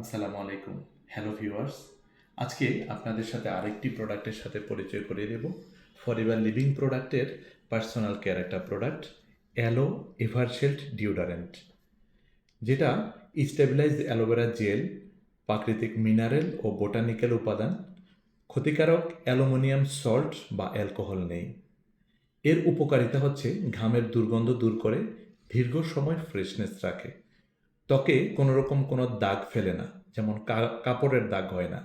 আসসালামু আলাইকুম। Hello viewers আজকে আপনাদের সাথে আরেকটি প্রোডাক্টের সাথে পরিচয় করিয়ে দেব। ফরএভার লিভিং প্রোডাক্টের পার্সোনাল কেয়ার একটা প্রোডাক্ট অ্যালো এভারশেল্ট ডিওডারেন্ট। যেটা স্টেবিলাইজড অ্যালোভেরা জেল, প্রাকৃতিক মিনারেল ও বোটানিক্যাল উপাদান, ক্ষতিকারক অ্যালুমিনিয়াম সল্ট বা অ্যালকোহল নেই। এর উপকারিতা হচ্ছে ঘামের দুর্গন্ধ দূর করে, দীর্ঘ সময় ফ্রেশনেস রাখে। ত্বকে কোনো রকম কোনো দাগ ফেলে না, যেমন কাপড়ের দাগ হয় না।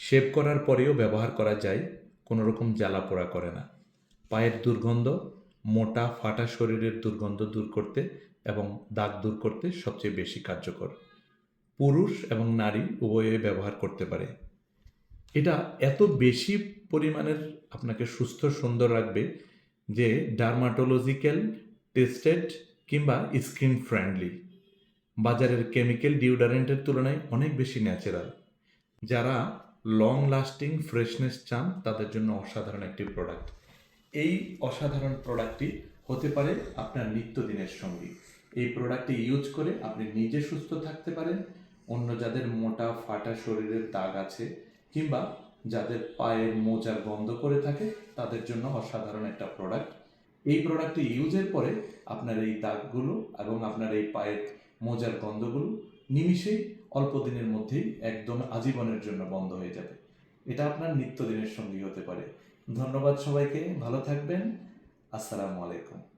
শেভ করার পরেও ব্যবহার করা যায়, কোনো রকম জ্বালা পোড়া করে না। পায়ের দুর্গন্ধ, মোটা, ফাটা শরীরের দুর্গন্ধ দূর করতে এবং দাগ দূর করতে সবচেয়ে বেশি কার্যকর। পুরুষ এবং নারী উভয়ে ব্যবহার করতে পারে। এটা এত বেশি পরিমাণের আপনাকে সুস্থ, সুন্দর রাখবে যে ডার্মাটোলজিক্যাল, টেস্টেড কিংবা স্কিন ফ্রেন্ডলি। বাজারের কেমিক্যাল ডিওডারেন্টের তুলনায় অনেক বেশি ন্যাচারাল। যারা লং লাস্টিং ফ্রেশনেস চান, তাদের জন্য অসাধারণ একটি প্রোডাক্ট এই অসাধারণ প্রোডাক্টটি হতে পারে আপনার নিত্যদিনের সঙ্গী। এই প্রোডাক্টটি ইউজ করে আপনি নিজে সুস্থ থাকতে পারেন। অন্য যাদের মোটা, ফাটা শরীরের দাগ আছে, কিংবা যাদের পায়ের মোজা বন্ধ করে থাকে, তাদের জন্য অসাধারণ একটা প্রোডাক্ট এই প্রোডাক্টটি ইউজের পরে আপনার এই দাগগুলো এবং আপনার এই পায়ের মোজার গন্ধগুলো নিমিষেই অল্প দিনের মধ্যেই একদম আজীবনের জন্য বন্ধ হয়ে যাবে। এটা আপনার নিত্যদিনের সঙ্গী হতে পারে। ধন্যবাদ সবাইকে। ভালো থাকবেন। আসসালামু আলাইকুম।